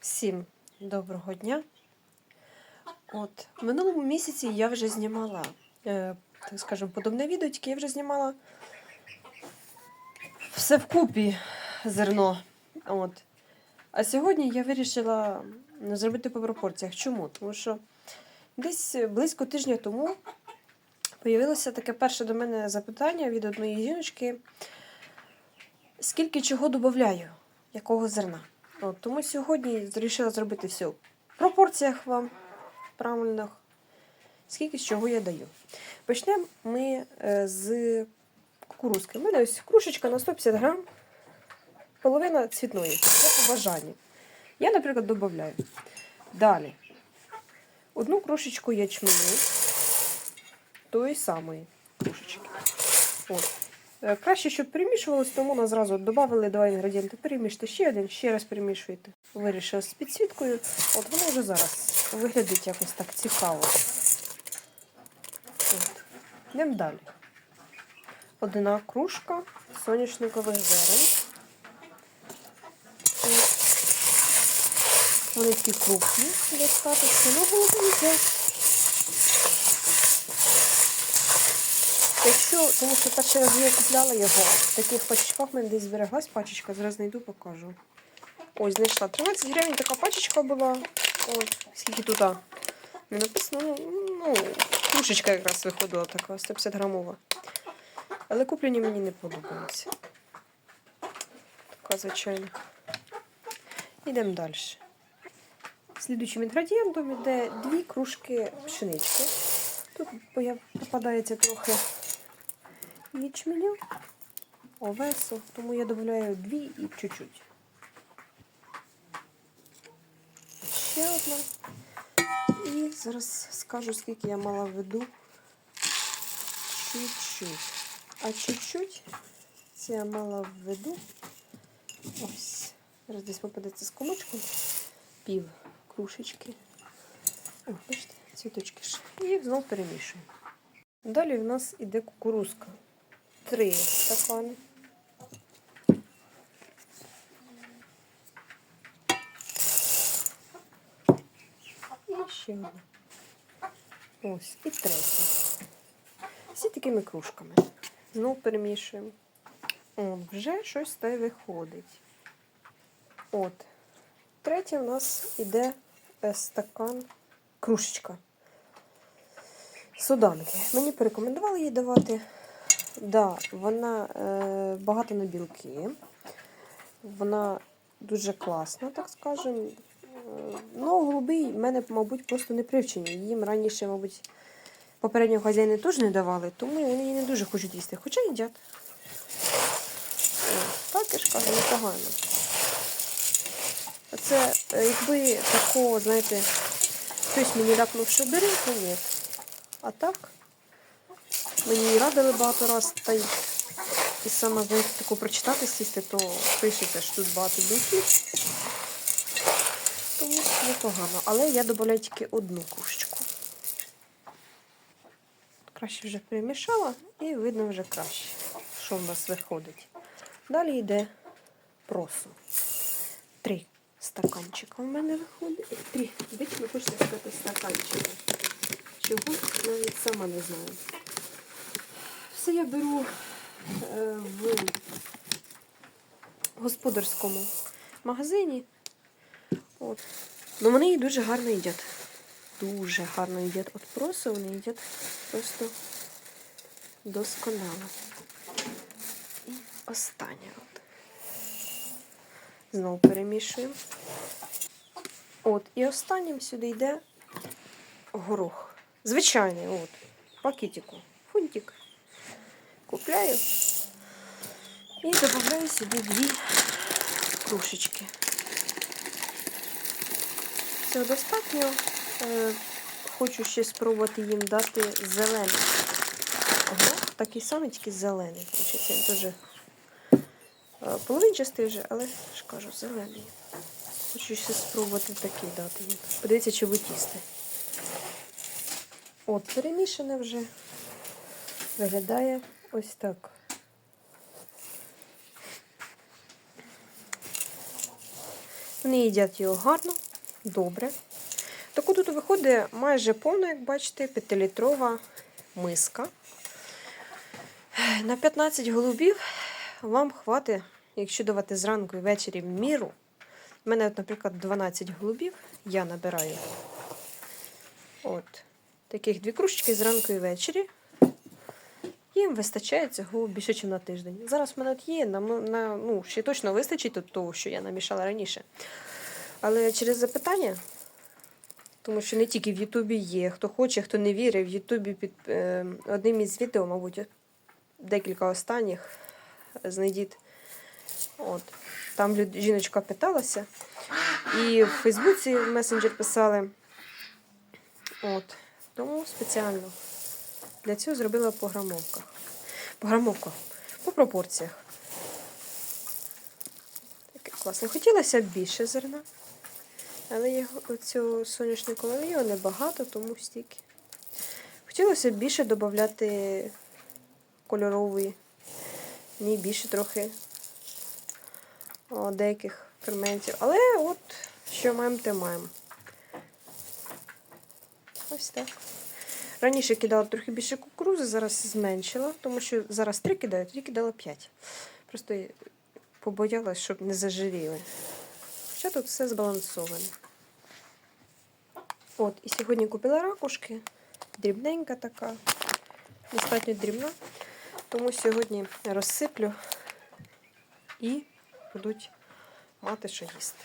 Всім доброго дня. От, минулому місяці я вже знімала, е, так скажемо, подобне відео, тільки я вже знімала все вкупі зерно. От. А сьогодні я вирішила зробити по пропорціях. Чому? Тому що десь близько тижня тому появилося таке перше до мене запитання від одної жіночки: скільки чого додаю, якого зерна. От, тому сьогодні вирішила зробити все в пропорціях вам правильних, скільки з чого я даю. Почнемо ми е, з кукурузки. У мене ось кружечка на 150 грам, половина цвітної, це по бажанню. Я, наприклад, додаю. Далі. Одну кружечку ячменю тої самої кружечки. От. Е, Краще, щоб перемішувалось, тому нас зразу додали два інгредієнти. Переміште ще один, ще раз перемішуєте. Вирішила з підсвіткою. От воно вже зараз виглядить якось так цікаво. От. Йдемо далі. Одна кружка соняшникових зерен. Вони такі крупні, достаточно, ну головне їдять. Якщо, тому що перший раз я купляла його, в таких пачечках в мене десь збереглась пачечка, зараз знайду, покажу. Ось, знайшла. 13 гривень така пачечка була. От, скільки тут не написано, ну, ну, кружечка якраз виходила така, 150 грамова. Але куплені мені не подобаються. Така звичайна. Йдемо далі. Слідуючим інгредієнтом йде дві кружки пшенички. Тут попадається трохи ячменю, овесу, тому я додаю дві і чуть-чуть. Ще одна. І зараз скажу, скільки я мала в виду. Чуть-чуть. А чуть-чуть це я мала в виду. Ось. Зараз десь попадеться з комочком. Пів кружечки. О, бачите, цвіточки ж. І знов перемішуємо. Далі в нас іде кукурузка. Три стакани. І ще одна. Ось, і третя. Всі такими кружками. Знов перемішуємо. О, вже щось те виходить. От. Третє у нас іде е, стакан, кружечка. Суданки. Мені порекомендували її давати. Да, вона е, багата на білки. Вона дуже класна, так скажемо. Е, Ну, голубий в мене, мабуть, просто не привчені. Їм раніше, мабуть, попереднього хазяїни теж не давали, тому вони її не дуже хочуть їсти. Хоча їдять. Так, я ж кажу, непогано. Це е, якби такого, знаєте, хтось мені ляпнув, що бери, то ні. А так, мені радили багато раз, та й і саме, знаєте, таку прочитати сісти, то пишеться, що тут багато білків. Тому непогано. Але я додаю тільки одну кружечку. Краще вже перемішала і видно вже краще, що в нас виходить. Далі йде просо. Три стаканчика в мене виходить. Три. Вічно хочеться сказати стаканчика. Чого навіть сама не знаю. Все я беру е, в господарському магазині. От. Ну вони її дуже гарно їдять. Дуже гарно їдять. От просто вони їдять просто досконало. І останнє. От. Знову перемішуємо. От, і останнім сюди йде горох. Звичайний, от, пакетику. Фунтик. Купляю і додаю сюди дві кружечки. Цього достатньо. Е, хочу ще спробувати їм дати зелений. Горох такий самий, тільки зелений. Получиться він дуже е, половинчастий вже, але ж кажу, зелений. Хочу ще спробувати такий дати їм. Подивіться, чи їсти. От, перемішане вже. Виглядає ось так. Вони їдять його гарно, добре. Так тут виходить майже повна, як бачите, 5-літрова миска. На 15 голубів вам хватить, якщо давати зранку і ввечері міру. У мене, наприклад, 12 голубів, я набираю. От. Таких дві кружечки зранку і ввечері. Їм вистачає цього більше, ніж на тиждень. Зараз в мене от є, на, на, ну, ще точно вистачить от того, що я намішала раніше. Але через запитання, тому що не тільки в Ютубі є, хто хоче, хто не вірить, в Ютубі під е, одним із відео, мабуть, декілька останніх знайдіть. От. Там люд, жіночка питалася. І в Фейсбуці в месенджер писали. От. Тому спеціально для цього зробила по грамовках. По грамовках, по пропорціях. Таке класне. Хотілося б більше зерна. Але його, цього соняшнику але його небагато, тому стільки. Хотілося б більше додати кольорової, ні більше трохи деяких ферментів. Але от що маємо, те маємо. Ось так. Раніше кидала трохи більше кукурузи, зараз зменшила, тому що зараз 3 кидаю, тоді кидала 5. Просто побоялась, щоб не зажиріли. Хоча тут все збалансоване. От, і сьогодні купила ракушки. Дрібненька така, достатньо дрібна. Тому сьогодні розсиплю і будуть мати що їсти.